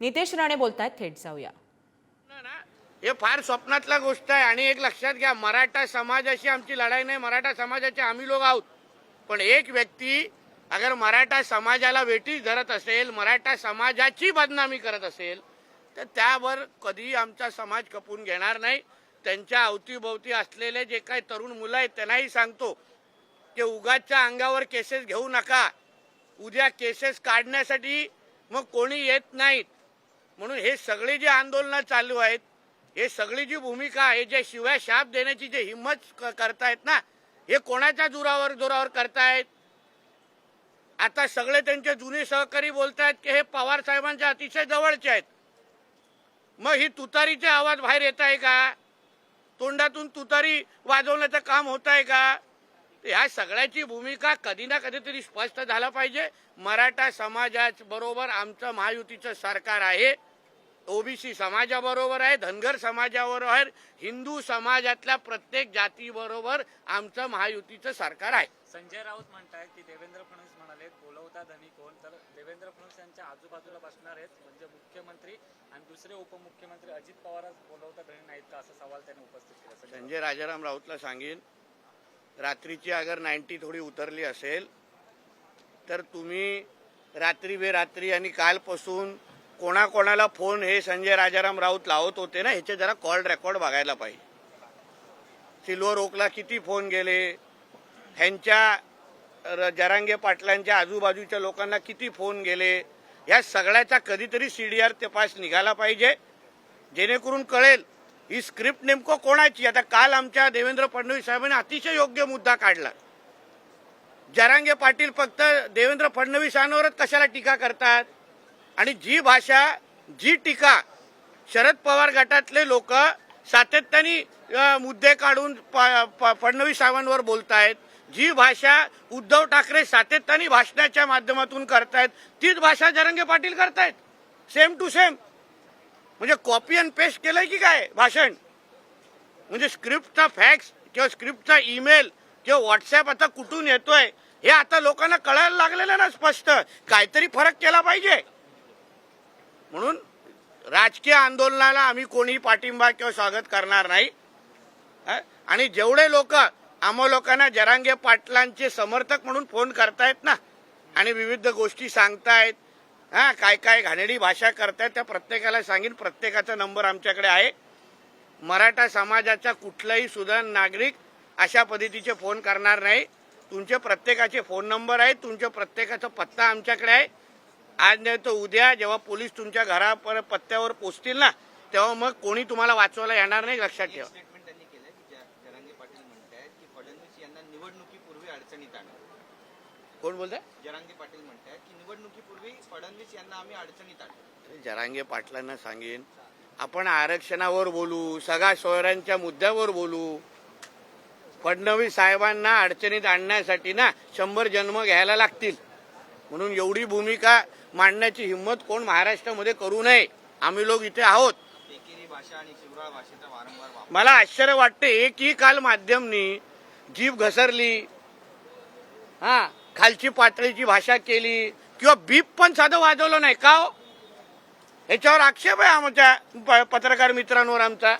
नितेश राणे बोलतायत थेट जाऊया. हे फार स्वप्नातला गोष्ट आहे आणि एक लक्षात घ्या मराठा समाजाशी आमची लढाई नाही मराठा समाजाचे आम्ही लोक आहोत. पण एक व्यक्ती अगर मराठा समाजाला वेटीस धरत असेल मराठा समाजाची बदनामी करत असेल तर त्यावर कधी आमचा समाज खपून घेणार नाही. त्यांच्या अवतीभोवती असलेले जे काही तरुण मुलं आहेत त्यांनाही सांगतो की उगाच्या अंगावर केसेस घेऊ नका. उद्या केसेस काढण्यासाठी मग कोणी येत नाहीत. म्हणून हे सगळे जे आंदोलनं चालू आहेत हे सगळी जी भूमिका आहे जे शिवाय शाप देण्याची जे हिंमत क- करतायत ना हे कोणाच्या जोरावर जोरावर करतायत? आता सगळे त्यांचे जुने सहकारी बोलतायत की हे पवार साहेबांच्या अतिशय जवळचे आहेत. मग ही तुतारीचे आवाज बाहेर येत आहे का? तोंडातून तुतारी वाजवण्याचं काम होत आहे का? ह्या सगळ्याची भूमिका कधी ना कधीतरी स्पष्ट झाला पाहिजे. मराठा समाजाच बरोबर आमचं महायुतीचं सरकार आहे. ओबीसी समाजाबरोबर आहे धनगर समाजाबरोबर आहे हिंदू समाजातल्या प्रत्येक जातीबरोबर आमचं महायुतीचं सरकार आहे. संजय राऊत म्हणतायत की देवेंद्र फडणवीस म्हणाले बोलवता धनी कोण? तर देवेंद्र फडणवीस यांच्या आजूबाजूला बसणार आहेत म्हणजे मुख्यमंत्री आणि दुसरे उपमुख्यमंत्री अजित पवारच बोलवता धनी नाहीत का? असा सवाल त्यांनी उपस्थित केला. संजय राजाराम राऊतला सांगेन रात्रीची अगर नाईन्टी थोडी उतरली असेल तर तुम्ही रात्री बेरात्री आणि कालपासून कोणाकोणाला फोन हे संजय राजाराम राऊत लावत होते ना ह्याचे जरा कॉल रेकॉर्ड बघायला पाहिजे. सिल्वर ओकला किती फोन गेले? ह्यांच्या र- जरांगे पाटलांच्या आजूबाजूच्या लोकांना किती फोन गेले? या सगळ्याचा कधीतरी सी डी आर तपास निघाला पाहिजे जेणेकरून कळेल ही स्क्रिप्ट नेमकं कोणाची? आता काल आमच्या देवेंद्र फडणवीस साहेबांनी अतिशय योग्य मुद्दा काढला. जरांगे पाटील फक्त देवेंद्र फडणवीसांवरच कशाला टीका करतात? आणि जी भाषा जी टीका शरद पवार गटातले लोक सातत्याने मुद्दे काढून प- प- फडणवीस साहेबांवर बोलतायत जी भाषा उद्धव ठाकरे सातत्याने भाषणाच्या माध्यमातून करतायत तीच भाषा जरंगे पाटील करतायत. सेम टू सेम म्हणजे कॉपी अँड पेस्ट केलंय की काय भाषण? म्हणजे स्क्रिप्टचा फॅक्स किंवा स्क्रिप्टचा ईमेल किंवा व्हॉट्सअप आता कुठून येतोय हे आता लोकांना कळायला लागलेलं ना स्पष्ट. काहीतरी फरक केला पाहिजे. म्हणून राजकीय आंदोलनाला आम्ही कोणी पाठिंबा किंवा स्वागत करणार नाही. आणि जेवढे लोक आम्हा लोकांना जरांगे पाटलांचे समर्थक म्हणून फोन करतायत ना आणि विविध गोष्टी सांगतायत हा? काय काय घाणेडी भाषा करतायत त्या प्रत्येकाला सांगेन. प्रत्येकाचा नंबर आमच्याकडे आहे. मराठा समाजाचा कुठलाही सुधार नागरिक अशा पद्धतीचे फोन करणार नाही. तुमचे प्रत्येकाचे फोन नंबर आहेत तुमच्या प्रत्येकाचा पत्ता आमच्याकडे आहे. आज नाही तर उद्या जेव्हा पोलीस तुमच्या घरापर पत्त्यावर पोचतील ना तेव्हा मग कोणी तुम्हाला वाचवायला येणार नाही लक्षात ठेवा. कोण बोलताय? जरांगे पाटील की निवडणुकीपूर्वी फडणवीस यांना आम्ही अडचणीत आणू. जरांगे पाटलांना सांगेन. आपण आरक्षणावर बोलू सगळ्या सोयऱ्यांच्या मुद्द्यावर बोलू. फडणवीस साहेबांना अडचणीत आणण्यासाठी ना शंभर जन्म घ्यायला लागतील. म्हणून एवढी भूमिका मांडण्याची हिंमत कोण महाराष्ट्रामध्ये करू नये आम्ही लोक इथे आहोत. मला आश्चर्य वाटते एकही काल माध्यमनी जीभ घसरली हा खालची पातळीची भाषा केली किंवा बीप पण साधं वाजवलं नाही का हो? ह्याच्यावर आक्षेप आहे आमच्या पत्रकार मित्रांवर आमचा.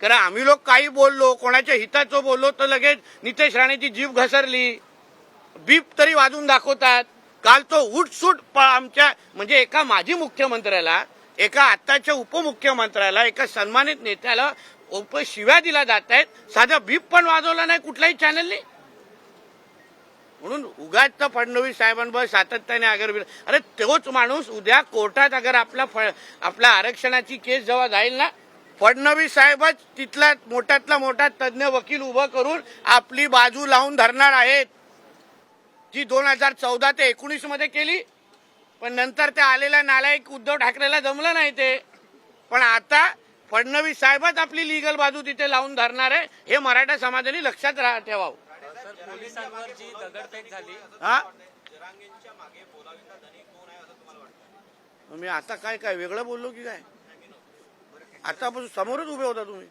कारण आम्ही लोक काही बोललो कोणाच्या हिताचं बोललो तर लगेच नितेश राणेची जीभ घसरली बीप तरी वाजून दाखवतात. काल तो उठसूट आमच्या म्हणजे एका माजी मुख्यमंत्र्याला एका आत्ताच्या उपमुख्यमंत्र्याला एका सन्मानित नेत्याला उप शिव्या दिला जात आहेत. साधा बीप पण वाजवला नाही कुठल्याही चॅनलने म्हणून उगाच तर फडणवीस साहेबांवर सातत्याने अगर अरे तोच माणूस उद्या कोर्टात अगर आपला फ- आपल्या आरक्षणाची केस जेव्हा जाईल ना फडणवीस साहेबच तिथला मोठ्यातला मोठा तज्ज्ञ वकील उभं करून आपली बाजू लावून धरणार आहेत. जी दोन हजार चौदा ते एकोणीसमध्ये केली पण नंतर त्या आलेल्या नालायक उद्धव ठाकरेला जमलं नाही ते. पण आता फडणवीस साहेबच आपली लिगल बाजू तिथे लावून धरणार आहे हे मराठा समाजाने लक्षात रा- ठेवावं. सर पोलिसांवर जी दगडफेक झाली हा? मी आता काय काय वेगळं बोललो की काय? आता समोरच उभे होता तुम्ही.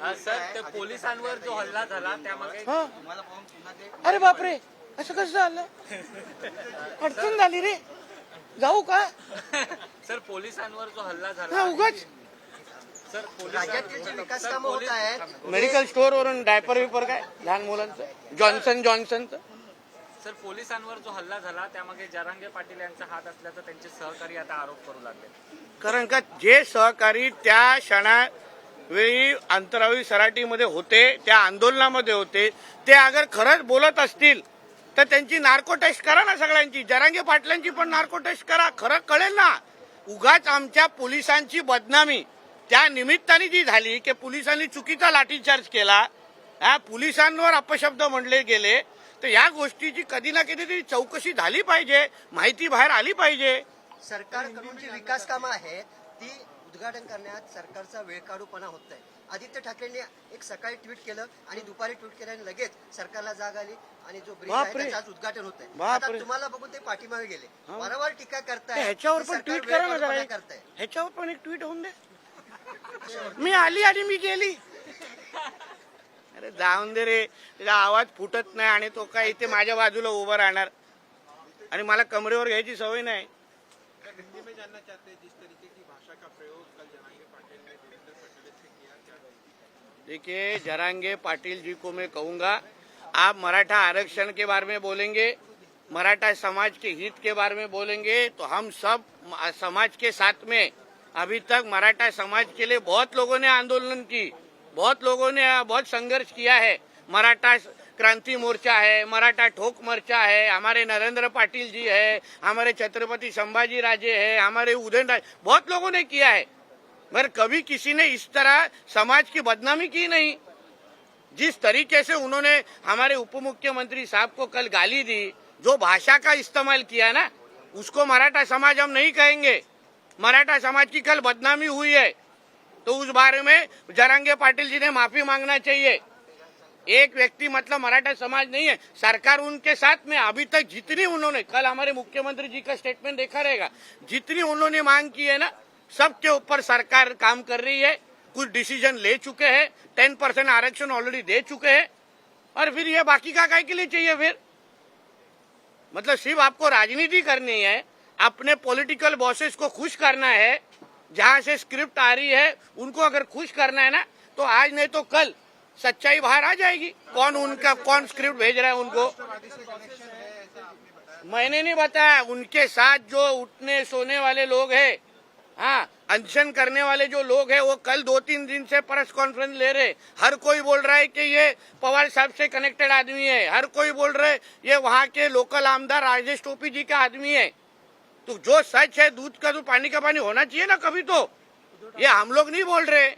हा, पोलिसांवर जो हल्ला झाला अरे बापरे! असं कसं झालं? अडचण झाली रे. जाऊ का? सर पोलिसांवर जो हल्ला हा, झाला उगाच. सर राज्यातील जे विकास कामं होत आहेत मेडिकल स्टोअर वरून डायपर विपर काय? लहान मुलांचं? जॉन्सन जॉन्सनचं सर पोलिसांवर जो हल्ला झाला त्यामागे जरांगे पाटील यांचा हात असल्याचा त्यांचे सहकारी आता आरोप करू लागले. कारण का जे सहकारी त्या क्षणावेळी अंतराळी सराटीमध्ये होते त्या आंदोलनामध्ये होते ते अगर खरंच बोलत असतील तर त्यांची नार्को टेस्ट करा ना सगळ्यांची. जरांगे पाटलांची पण नार्को टेस्ट करा. खरं कळेल ना. उगाच आमच्या पोलिसांची बदनामी. त्या निमित्ताने जी झाली की पोलिसांनी चुकीचा लाठीचार्ज केला हा पोलिसांवर अपशब्द म्हणले गेले तर या गोष्टीची कधी ना कधी तरी चौकशी झाली पाहिजे माहिती बाहेर आली पाहिजे. सरकारकडून जी विकास कामं आहेत ती उद्घाटन करण्यात सरकारचा वेळकाढूपणा होत आहे आदित्य ठाकरेंनी एक सकाळी ट्विट केलं आणि दुपारी ट्विट केल्याने लगेच सरकारला जाग आली आणि जो ब्रिज आहे. त्याचं आज उद्घाटन होत आहे तुम्हाला बघून ते पाठीमागे गेले. वारंवार टीका करताय. ह्याच्यावर पण ट्विट करा ना वेळकाढूपणा जरा. करतंय. ह्याच्यावर पण एक ट्विट होऊन दे. मी आली आणि मी गेली. अरे जाऊन दे रे. त्याचा आवाज फुटत नाही आणि तो काय इथे माझ्या बाजूला उभा राहणार. आणि मला कमरेवर घ्यायची सवय नाही. हिंदी में जानना चाहते हैं जिस तरीके की भाषा का प्रयोग कल जनांगे देखिए, जरांगे पाटिल जी को मैं कहूँगा, आप मराठा आरक्षण के बारे में बोलेंगे, मराठा समाज के हित के बारे में बोलेंगे तो हम सब समाज के साथ में अभी तक मराठा समाज के लिए बहुत लोगों ने आंदोलन की, बहुत लोगों ने, बहुत संघर्ष किया है। मराठा क्रांति मोर्चा है, मराठा ठोक मोर्चा है, हमारे नरेंद्र पाटिल जी है, हमारे छत्रपति संभाजी राजे है, हमारे उदयन राज, बहुत लोगों ने किया है। मगर कभी किसी ने इस तरह समाज की बदनामी की नहीं। जिस तरीके से उन्होंने हमारे उप मुख्यमंत्री साहब को कल गाली दी, जो भाषा का इस्तेमाल किया ना, उसको मराठा समाज हम नहीं कहेंगे। मराठा समाज की कल बदनामी हुई है। तो उस बारे में जरांगे पाटिल जी ने माफ़ी मांगना चाहिए। एक व्यक्ति मतलब मराठा समाज नहीं है। सरकार उनके साथ में अभी तक जितनी उन्होंने, कल हमारे मुख्यमंत्री जी का स्टेटमेंट देखा रहेगा, जितनी उन्होंने मांग की है ना सबके ऊपर सरकार काम कर रही है, कुछ डिसीज़न ले चुके हैं टेन परसेंट आरक्षण ऑलरेडी दे चुके हैं, और फिर ये बाकी का काय के लिए चाहिए फिर? मतलब सिर्फ़ आपको राजनीति करनी है, अपने पॉलिटिकल बॉसेस को खुश करना है, जहाँ से स्क्रिप्ट आ रही है, उनको अगर खुश करना है ना तो आज नहीं तो कल सच्चाई बाहर आ जाएगी। कौन उनका, कौन स्क्रिप्ट भेज रहा है उनको? मैंने नहीं बताया, उनके साथ जो उठने सोने वाले लोग हैं हाँ अनशन करने वाले जो लोग हैं वो कल दो तीन दिन से प्रेस कॉन्फ्रेंस ले रहे हर कोई बोल रहा है कि ये पवार साहब से कनेक्टेड आदमी है। हर कोई बोल रहे ये वहाँ के लोकल आमदार राजेश टोपी जी का आदमी है। तो जो सच है दूध का तो पानी का पानी होना चाहिए ना कभी तो। ये हम लोग नहीं बोल रहे।